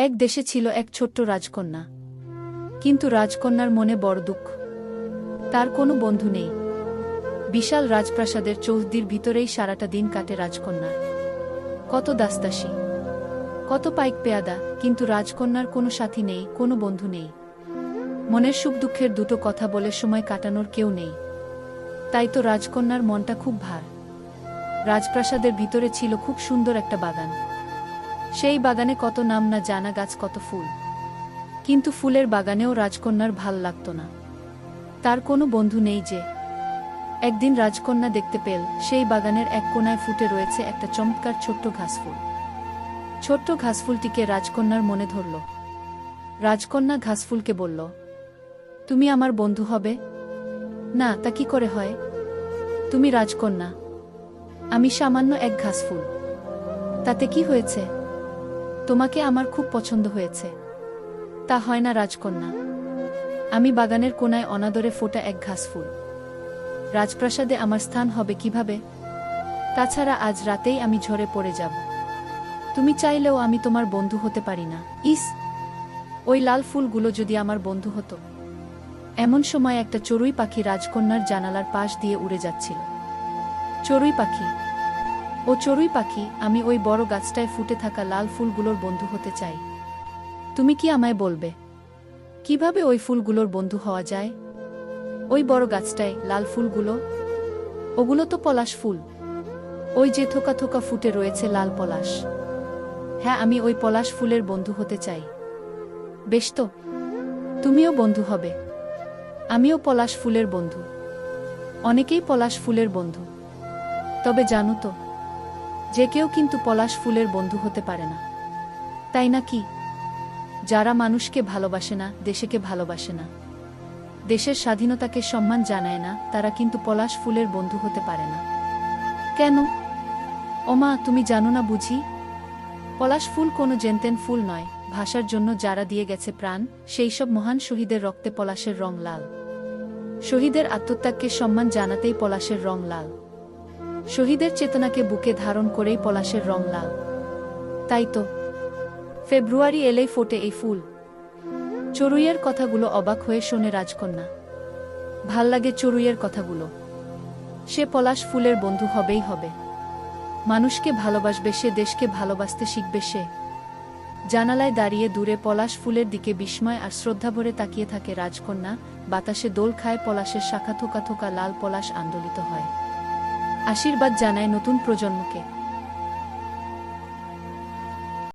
এক দেশে ছিল এক ছোট্ট রাজকন্যা। কিন্তু রাজকন্যার মনে বড় দুঃখ। তার কোনো বন্ধু নেই। বিশাল রাজপ্রাসাদের চৌহদ্দির ভিতরেই সারাটা দিন কাটে রাজকন্যার কত দাসদাসী। কত পাইক পেয়াদা, কিন্তু রাজকন্যার কোনো সাথী নেই, কোনো বন্ধু নেই। মনের সুখ দুঃখের দুটো কথা বলে সময় কাটানোর কেউ নেই। তাই তো রাজকন্যার মনটা খুব ভার। রাজপ্রাসাদের ভিতরে ছিল খুব সুন্দর একটা বাগান। সেই বাগানে কত নাম না জানা গাছ, কত ফুল। কিন্তু ফুলের বাগানেও রাজকন্যার ভালো লাগত না। তার কোনো বন্ধু নেই যে, একদিন রাজকন্যা দেখতে পেল, সেই বাগানের এক কোনায় ফুটে রয়েছে একটা চমৎকার ছোট্ট ঘাসফুল। ছোট্ট ঘাসফুলটিকে রাজকন্যার মনে ধরল। রাজকন্যা ঘাসফুলকে বলল, তুমি আমার বন্ধু হবে? না, তা কি করে হয়? তুমি রাজকন্যা। আমি সামান্য এক ঘাসফুল। তাতে কি হয়েছে? তোমাকে আমার খুব পছন্দ হয়েছে। তা হয় না, রাজকন্যা। আমি বাগানের কোনায় অনাদরে ফোটা এক ঘাসফুল রাজপ্রাসাদে আমার স্থান হবে কীভাবে? তাছাড়া আজ রাতেই আমি ঝরে পড়ে যাব। তুমি চাইলেও আমি তোমার বন্ধু হতে পারি না। ইস! ওই লাল ফুলগুলো যদি আমার বন্ধু হতো। এমন সময় একটা চড়ুই পাখি রাজকন্যার জানালার পাশ দিয়ে উড়ে যাচ্ছিল। চড়ুই পাখি ও চড়ুই পাখি, আমি ওই বড় গাছটায় ফুটে থাকা লাল ফুলগুলোর বন্ধু হতে চাই। তুমি কি আমায় বলবে? কীভাবে ওই ফুলগুলোর বন্ধু হওয়া যায়? ওই বড় গাছটায় লাল ফুলগুলো? ওগুলো তো পলাশ ফুল। ওই যে থোকা থোকা ফুটে রয়েছে লাল পলাশ। হ্যাঁ আমি ওই পলাশ ফুলের বন্ধু হতে চাই। বেশ তো, তুমিও বন্ধু হবে। আমিও পলাশ ফুলের বন্ধু। অনেকেই পলাশ ফুলের বন্ধু। তবে জানো তো যে কেউ কিন্তু পলাশ ফুলের বন্ধু হতে পারে না। তাই না কি? যারা মানুষকে ভালোবাসে না, দেশেকে ভালোবাসে না। দেশের স্বাধীনতাকে সম্মান জানায় না, তারা কিন্তু পলাশ ফুলের বন্ধু হতে পারে না। কেন? ওমা, তুমি জানো না বুঝি? পলাশ ফুল কোনো জেনতেন ফুল নয়, ভাষার জন্য যারা দিয়ে গেছে প্রাণ, সেই সব মহান শহীদের রক্তে পলাশের রং লাল। শহীদের আত্মত্যাগকে সম্মান জানাতেই পলাশের রং লাল। শহীদের চেতনাকে বুকে ধারণ করেই পলাশের রং লাল। তাই তো, ফেব্রুয়ারি এলেই ফোটে এই ফুল। চড়ুইয়ের কথাগুলো অবাক হয়ে শোনে রাজকন্যা। ভালো লাগে চড়ুইয়ের কথাগুলো। সে পলাশ ফুলের বন্ধু হবেই হবে। মানুষকে ভালোবাসবে সে, দেশকে ভালোবাসতে শিখবে সে। জানালায় দাঁড়িয়ে দূরে পলাশ ফুলের দিকে বিস্ময় আর শ্রদ্ধা ভরে তাকিয়ে থাকে রাজকন্যা। বাতাসে দোল খায় পলাশের শাখা থোকা থোকা লাল পলাশ আন্দোলিত হয়। আশীর্বাদ জানায় নতুন প্রজন্মকে।